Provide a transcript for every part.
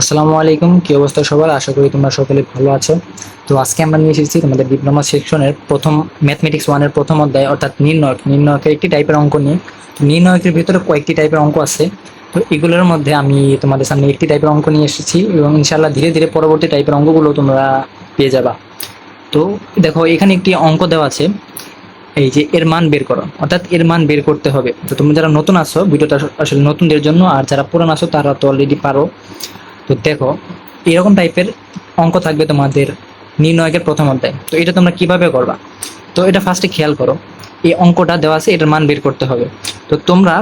আসসালামু আলাইকুম, কি অবস্থা সবার? আশা করি তোমরা সকলে ভালো আছো। তো আজকে আমরা নিয়ে এসেছি তোমাদের ডিপ্লোমা সেকশনের প্রথম ম্যাথমেটিক্স ওয়ানের প্রথম অধ্যায়, অর্থাৎ নির্ণয়ক। নির্ণয়কের একটি টাইপের অঙ্ক নিয়ে। তো নির্ণয়কের ভিতরে কয়েকটি টাইপের অঙ্ক আছে। তো এগুলোর মধ্যে আমি তোমাদের সামনে একটি টাইপের অঙ্ক নিয়ে এসেছি এবং ইনশাল্লাহ ধীরে ধীরে পরবর্তী টাইপের অঙ্কগুলো তোমরা পেয়ে যাবা। তো দেখো, এখানে একটি অঙ্ক দেওয়া আছে। এই যে এর মান বের করো। অর্থাৎ এর মান বের করতে হবে। তো তুমি যারা নতুন আছো, ভিডিওটা আসলে নতুনদের জন্য, আর যারা পুরান আসো তারা তো অলরেডি পারো। তো দেখো, এরকম টাইপের অঙ্ক থাকবে তোমাদের নির্ণয়কের প্রথম অধ্যায়। তো এটা তোমরা কীভাবে করবা? তো এটা ফার্স্টে খেয়াল করো, এই অঙ্কটা দেওয়া আছে, এটার মান বের করতে হবে। তো তোমরা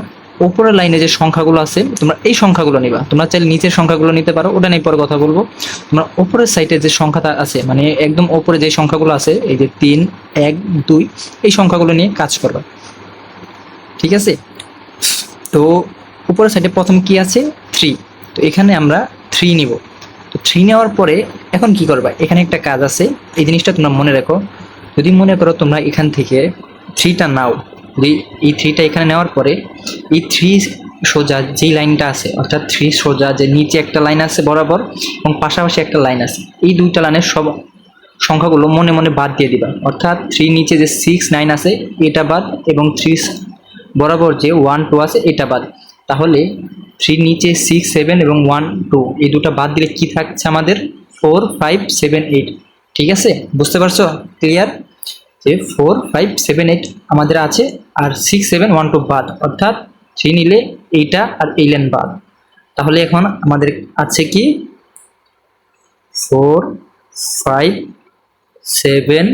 উপরের লাইনে যে সংখ্যাগুলো আছে, তোমরা এই সংখ্যাগুলো নিবা। তোমরা চাইলে নিচের সংখ্যাগুলো নিতে পারো, ওটা নিয়ে পরে কথা বলব। তোমরা উপরের সাইডে যে সংখ্যাটা আছে মানে একদম ওপরে যে সংখ্যাগুলো আছে, এই যে তিন, এক, দুই, এই সংখ্যাগুলো নিয়ে কাজ করবা। ঠিক আছে? তো উপরের সাইডে প্রথম কি আছে? থ্রি তো এখানে আমরা থ্রি নিব। তো থ্রি নেওয়ার পরে এখন কি করবা? এখানে একটা কাজ আছে। এই জিনিসটা তোমরা মনে রাখো। যদি মনে করো তোমরা এখান থেকে থ্রিটা নাও, যদি এই থ্রিটা এখানে নেওয়ার পরে এই থ্রি সোজা যেই লাইনটা আছে, অর্থাৎ থ্রি সোজা যে নিচে একটা লাইন আছে বরাবর এবং পাশাপাশি একটা লাইন আছে, এই দুইটা লাইনের সব সংখ্যাগুলো মনে মনে বাদ দিয়ে দিবা। অর্থাৎ থ্রি নিচে যে সিক্স নাইন আছে, এটা বাদ এবং থ্রি বরাবর যে ওয়ান টু আছে, এটা বাদ। তাহলে থ্রি নিচে সিক্স সেভেন এবং ওয়ান টু এই দুটো বাদ দিলে কি থাকছে আমাদের? ফোর ফাইভ সেভেন এইট ঠিক আছে? বুঝতে পারছ? ক্লিয়ার যে ফোর ফাইভ সেভেন এইট আমাদের আছে আর সিক্স সেভেন ওয়ান টু বাদ। অর্থাৎ থ্রি নিলে এইটা আর এই লাইন বাদ। তাহলে এখন আমাদের আছে কি? ফোর ফাইভ সেভেন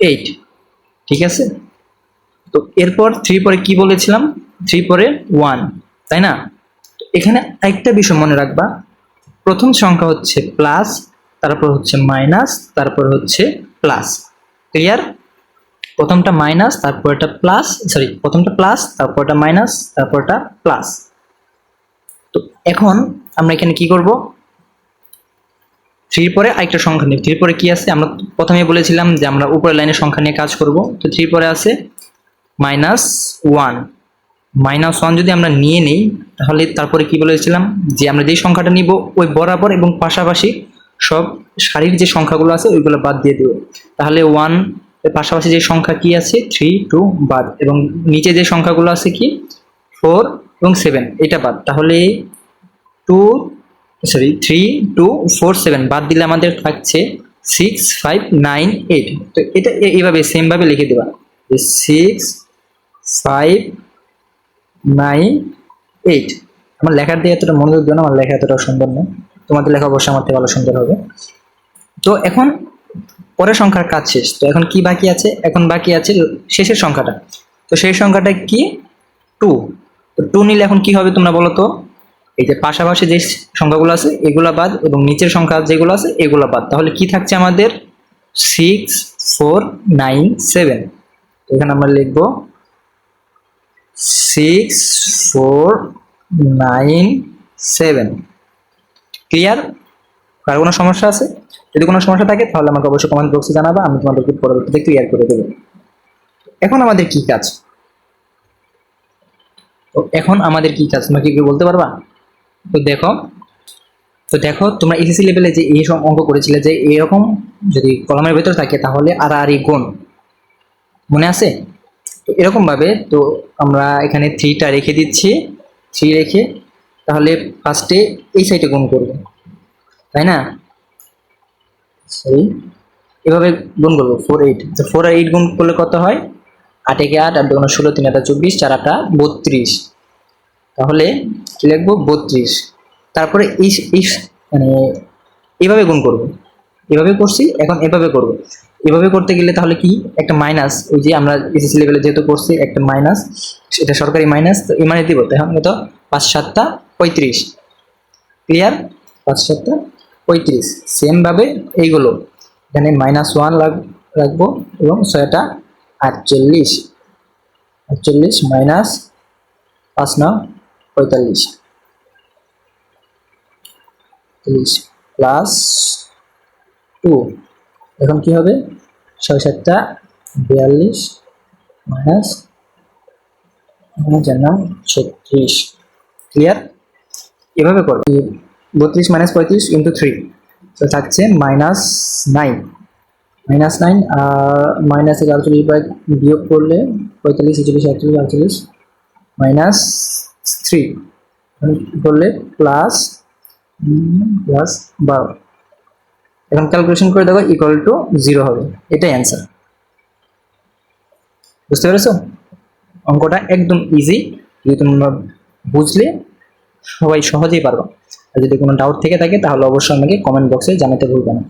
এইট ঠিক আছে? তো এরপর থ্রি পরে কি বলেছিলাম? থ্রি পরে ওয়ান তাই না? এখানে একটা বিষয় মনে রাখবা। প্রথম সংখ্যা হচ্ছে প্লাস তারপর হচ্ছে মাইনাস তারপর হচ্ছে প্লাস ক্লিয়ার প্রথমটা মাইনাস তারপরটা প্লাস সরি প্রথমটা প্লাস তারপরটা মাইনাস তারপরটা প্লাস তো এখন আমরা এখানে কি করব? থ্রির পরে আরেকটা সংখ্যা নিই থ্রির পরে কি আছে? আমরা প্রথমে বলেছিলাম যে আমরা উপরের লাইনের সংখ্যা নিয়ে কাজ করব। তো থ্রির পরে আছে মাইনাস ওয়ান মাইনাস ওয়ান যদি আমরা নিয়ে নিই, তাহলে তারপরে কি বলেছিলাম? যে আমরা যেই সংখ্যাটা নিব, ওই বরাবর এবং পাশাপাশি সব সারির যে সংখ্যাগুলো আছে, ওইগুলো বাদ দিয়ে দেবো। তাহলে ওয়ান পাশাপাশি যে সংখ্যা কি আছে? থ্রি, টু বাদ। এবং নিচে যে সংখ্যাগুলো আছে কি? ফোর এবং সেভেন, এটা বাদ। তাহলে two, sorry, three, two, four, seven বাদ দিলে আমাদের থাকছে সিক্স, ফাইভ, নাইন, এইট। তো এটা এইভাবে সেমভাবে লিখে দেবা। সিক্স, ফাইভ নাইন এইট আমার লেখার দিয়ে এতটা মনোযোগ দিও না, আমার লেখা এতটা সুন্দর নয় তোমাদের লেখা অবশ্যই আমার থেকে ভালো সুন্দর হবে। তো এখন পরের সংখ্যার কাজ শেষ। তো এখন কি বাকি আছে? এখন বাকি আছে শেষের সংখ্যাটা। তো সেই সংখ্যাটা কি? টু তো টু নিলে এখন কি হবে তোমরা বলো তো? এই যে পাশাপাশি যে সংখ্যাগুলো আছে, এগুলা বাদ এবং নিচের সংখ্যা যেগুলো আছে, এগুলো বাদ। তাহলে কি থাকছে আমাদের? সিক্স ফোর নাইন সেভেন এখানে আমরা লিখব six four nine seven clear কার কোনো সমস্যা আছে? যদি কোনো সমস্যা থাকে, তাহলে আমাকে অবশ্যই কমেন্ট বক্সে জানাবা, আমি তোমাদেরকে পরবর্তীতে ক্লিয়ার করে দেবো। এখন আমাদের কি কাজ? তো এখন আমাদের কি কাজ? তোমরা কি বলতে পারবা? তো দেখো তো দেখো, তোমরা এসএসসি লেভেলে যে এই অঙ্ক করেছিলে, যে এরকম যদি কলমের ভেতর থাকে, তাহলে আর আর গুণ। মনে আছে? তো এরকম ভাবে তো আমরা এখানে থ্রিটা রেখে দিচ্ছি। থ্রি রেখে তাহলে ফার্স্টে এই সাইডে গুণ করব। তাই না? সরি এভাবে গুণ করব ফোর এইট তো ফোর আর এইট গুণ করলে কত হয়? আট একে আট আট দুগুণ ষোলো, তিন আটা চব্বিশ, চার আটা বত্রিশ। তাহলে কি লিখব? বত্রিশ। তারপরে এই মানে এভাবে গুণ করব। এভাবে করছি, এখন এভাবে করব। এভাবে করতে গেলে তাহলে কি? একটা মাইনাস ওই যে আমরা এসএসসি লেভেলে যেহেতু করছি একটা মাইনাস সেটা সরকারি মাইনাস তো এই মানে দিব তখন কত পাঁচ সাতটা পঁয়ত্রিশ। ক্লিয়ার পাঁচ সাতটা পঁয়ত্রিশ। সেমভাবে এইগুলো। এখানে মাইনাস ওয়ান লাগ, রাখব এবং ছয়টা আটচল্লিশ। আটচল্লিশ মাইনাস পাঁচ ন পঁয়তাল্লিশ। প্লাস টু এখন কি হবে? ছয় সাতটা বিয়াল্লিশ মাইনাস জানলাম ছত্রিশ। ক্লিয়ার এভাবে করো। বত্রিশ মাইনাস পঁয়ত্রিশ ইন্টু থ্রি। তো থাকছে মাইনাস নাইন। মাইনাস নাইন আর মাইনাস থেকে আটচল্লিশ বাই বিয়োগ করলে পঁয়তাল্লিশ ছেচল্লিশ আটচল্লিশ আটচল্লিশ মাইনাস থ্রি। করলে? প্লাস প্লাস বারো। এখন ক্যালকুলেশন করে দেখো ইকুয়াল টু জিরো হবে। এটাই অ্যান্সার বুঝতে পেরেছ? অঙ্কটা একদম ইজি যদি তোমরা বুঝলে, সবাই সহজেই পারবা। আর যদি কোনো ডাউট থেকে থাকে, তাহলে অবশ্যই আমাকে কমেন্ট বক্সে জানাতে ভুলবে না।